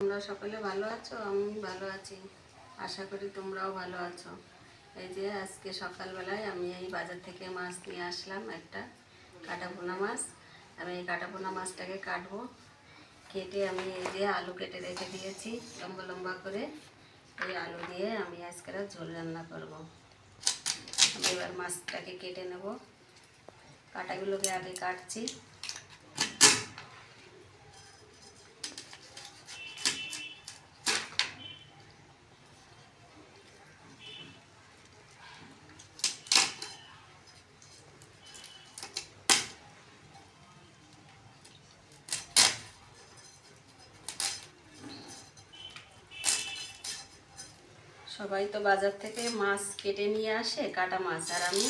তোমরা সকলে ভালো আছো? আমি ভালো আছি। আশা করি তোমরাও ভালো আছো। এই যে আজকে সকালবেলায় আমি এই বাজার থেকে মাছ নিয়ে আসলাম, একটা কাটাপোনা মাছ। আমি এই কাটাপোনা মাছটাকে কাটবো। কেটে আমি এই যে আলু কেটে রেখে দিয়েছি, লম্বা লম্বা করে। এই আলু দিয়ে আমি আজকে ঝোল রান্না করব। আমি এবার মাছটাকে কেটে নেব। কাটাগুলোকে আগে কাটছি। সবাই তো বাজার থেকে মাছ কেটে নিয়ে আসে, কাটা মাছ। আর আমি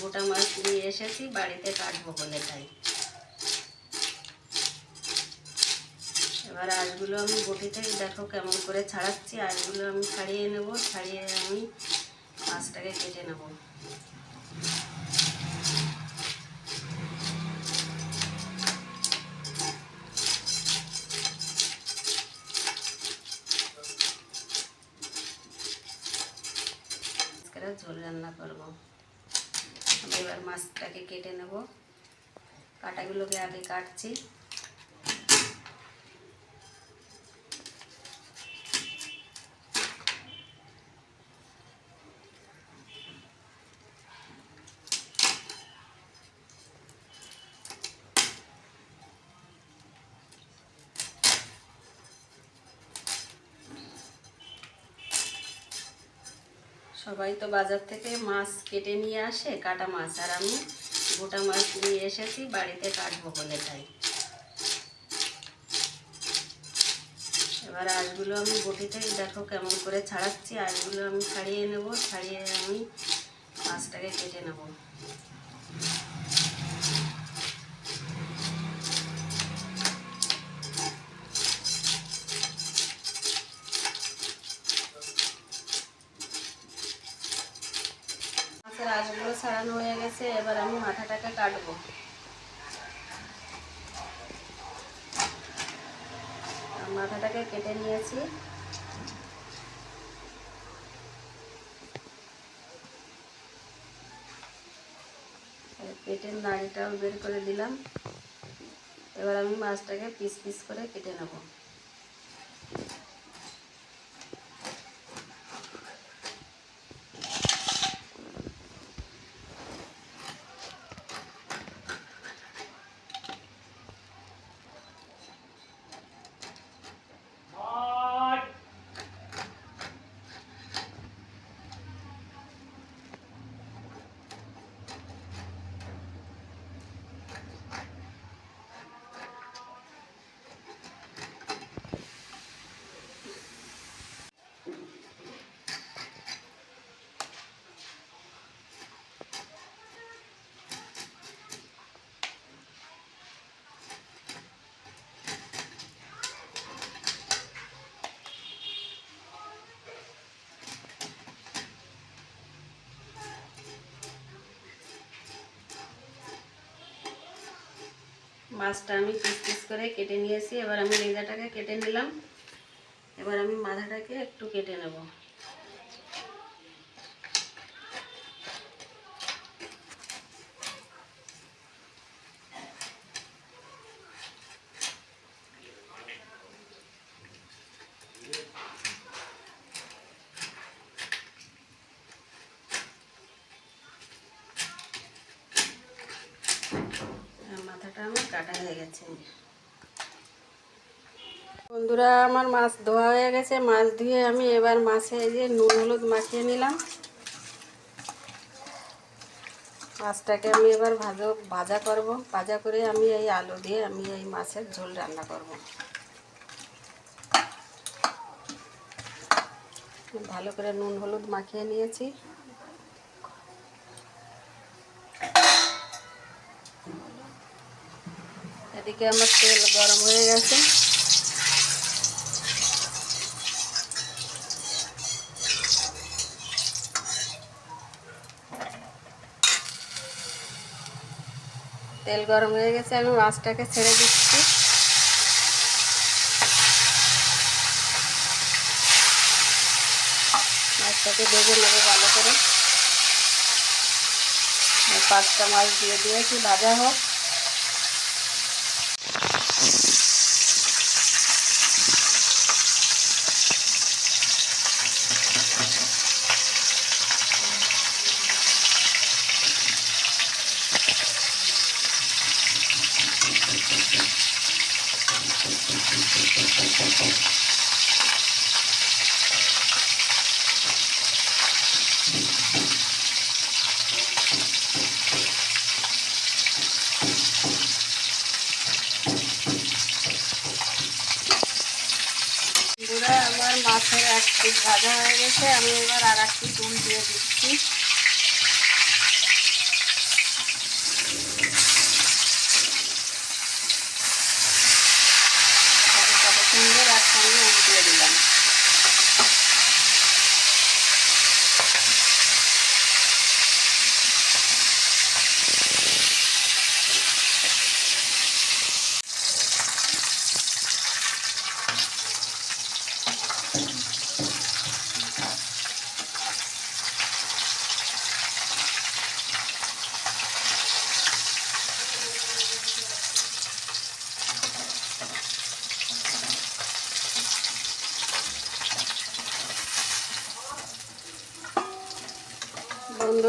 গোটা মাছ নিয়ে এসেছি, বাড়িতে কাটবো বলে তাই। এবার আজগুলো আমি বটি থেকে দেখো কেমন করে ছাড়াচ্ছি আজগুলো আমি ছাড়িয়ে নেব, ছাড়িয়ে আমি মাছটাকে কেটে নেব। ঝোল রান্না করব। আমি এবার মাছটাকে কেটে নেব। কাটাগুলোকে আগে কাটছি। সবাই তো বাজার থেকে মাছ কেটে নিয়ে আসে, কাটা মাছ। আর আমি গোটা মাছ নিয়ে এসেছি, বাড়িতে কাটবো বলে তাই। এবার আঁশগুলো আমি বটি থেকে দেখো কেমন করে ছাড়াচ্ছি। আঁশগুলো আমি ছাড়িয়ে নেব, ছাড়িয়ে আমি মাছটাকে কেটে নেব। গেছে এবার আমি মাথাটাকে কাটবো। মাথাটাকে কেটে নিয়েছি। পেটের নাড়িটাও বের করে দিলাম। এবার আমি মাছটাকে পিস পিস করে কেটে নেব। মাছটা আমি পিস পিস করে কেটে নিয়েছি। এবার আমি লেজাটাকে কেটে নিলাম। এবার আমি মাথাটাকে একটু কেটে নেব আর মাথাটা আমার কাটা হয়ে গেছে বন্ধুরা, আমার মাছ ধোয়া হয়ে গেছে। মাছ ধুয়ে আমি এবার মাছে যে নুন হলুদ মাখিয়ে নিলাম। মাছটাকে আমি এবার ভাজা ভাজা করব। ভাজা করে আমি এই আলু দিয়ে আমি এই মাছের ঝোল রান্না করব। ভালো করে নুন হলুদ মাখিয়ে নিয়েছি। দেখে আমার তেল গরম হয়ে গেছে। তেল গরম হয়ে গেছে, আমি মাছটাকে ছেড়ে দিচ্ছি। মাছটাকে ভেজে নেব ভালো করে। পাঁচটা মাছ দিয়ে দিয়েছি, ভাজা হোক। আমার মাছের এক পিস ভাজা হয়ে গেছে। আমি এবার আর এক পিস দিয়ে দিচ্ছি তারপর কত সুন্দর একসঙ্গে উল দিয়ে দিলাম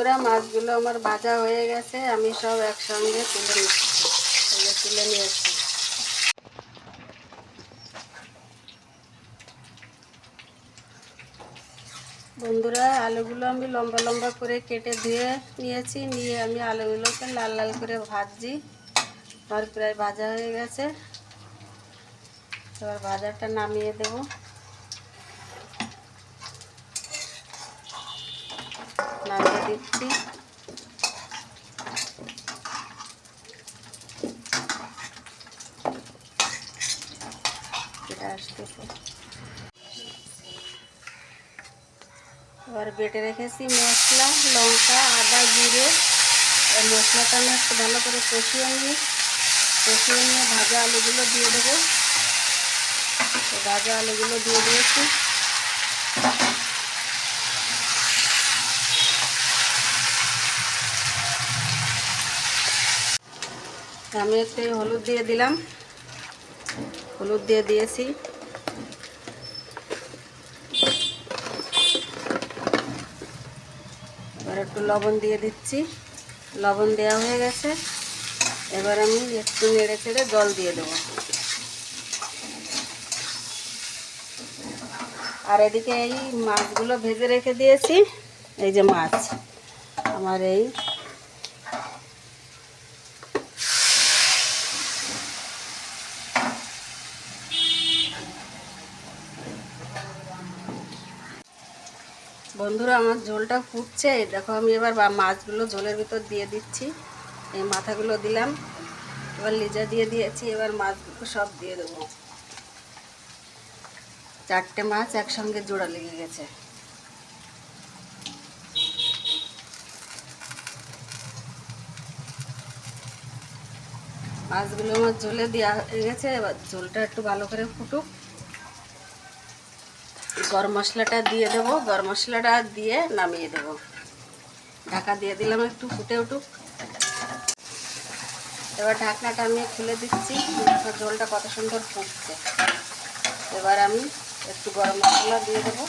বন্ধুরা মাছগুলো আমার ভাজা হয়ে গেছে, আমি সব একসঙ্গে তুলে নিচ্ছি। তুলে নিয়েছি। বন্ধুরা, আলুগুলো আমি লম্বা লম্বা করে কেটে ধুয়ে নিয়েছি, নিয়ে আমি আলুগুলোকে লাল লাল করে ভাজছি। আমার প্রায় ভাজা হয়ে গেছে। এবার ভাজাটা নামিয়ে দেবো। নামিয়ে দিচ্ছি এটা আসতেছে এবার বেটে রেখেছি মশলা লঙ্কা আদা জিরে এই মশলাটা আমি একটু ভালো করে কষিয়ে নিই কষিয়ে নিয়ে ভাজা আলুগুলো দিয়ে দেবো তো ভাজা আলুগুলো দিয়ে দিয়েছি আমি একটু হলুদ দিয়ে দিলাম। হলুদ দিয়ে দিয়েছি। এবার একটু লবণ দিয়ে দিচ্ছি। লবণ দেওয়া হয়ে গেছে। এবার আমি একটু নেড়ে চেড়ে জল দিয়ে দেবো। আর এদিকে এই মাছগুলো ভেজে রেখে দিয়েছি। এই যে মাছ, আমার এই বন্ধুরা, আমার ঝোলটা ফুটছে। দেখো, আমি এবার মাছগুলো ঝোলের ভিতর দিয়ে দিচ্ছি। এই মাথাগুলো দিলাম। এবার লিজা দিয়ে দিয়েছি। এবার মাছগুলো সব দিয়ে দেবো। চারটে মাছ একসঙ্গে জোড়া লেগে গেছে। মাছগুলো আমার ঝোলে দেওয়া হয়ে গেছে। এবার ঝোলটা একটু ভালো করে ফুটুক। গরম মশলাটা দিয়ে দেবো, গরম মশলাটা দিয়ে নামিয়ে দেবো। ঢাকা দিয়ে দিলাম একটু, ফুটে উঠুক। এবার ঢাকনাটা আমি খুলে দিচ্ছি, দেখো ঝোলটা কত সুন্দর ফুটছে। এবার আমি একটু গরম মশলা দিয়ে দেবো।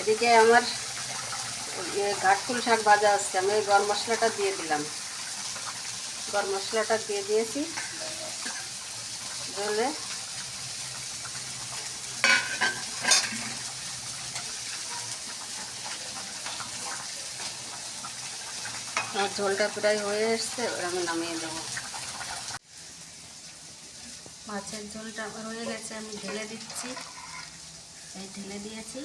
এদিকে আমার ইয়ে ঘাটফুল শাক ভাজা আসছে আমি ওই গরম মশলাটা দিয়ে দিলাম। গরম মশলাটা দিয়ে দিয়েছি। ঝোলে আমার ঝোলটা প্রায় হয়ে এসছে, এবার আমি নামিয়ে দেবো। মাছের ঝোলটা হয়ে গেছে, আমি ঢেলে দিচ্ছি। এই ঢেলে দিয়েছি।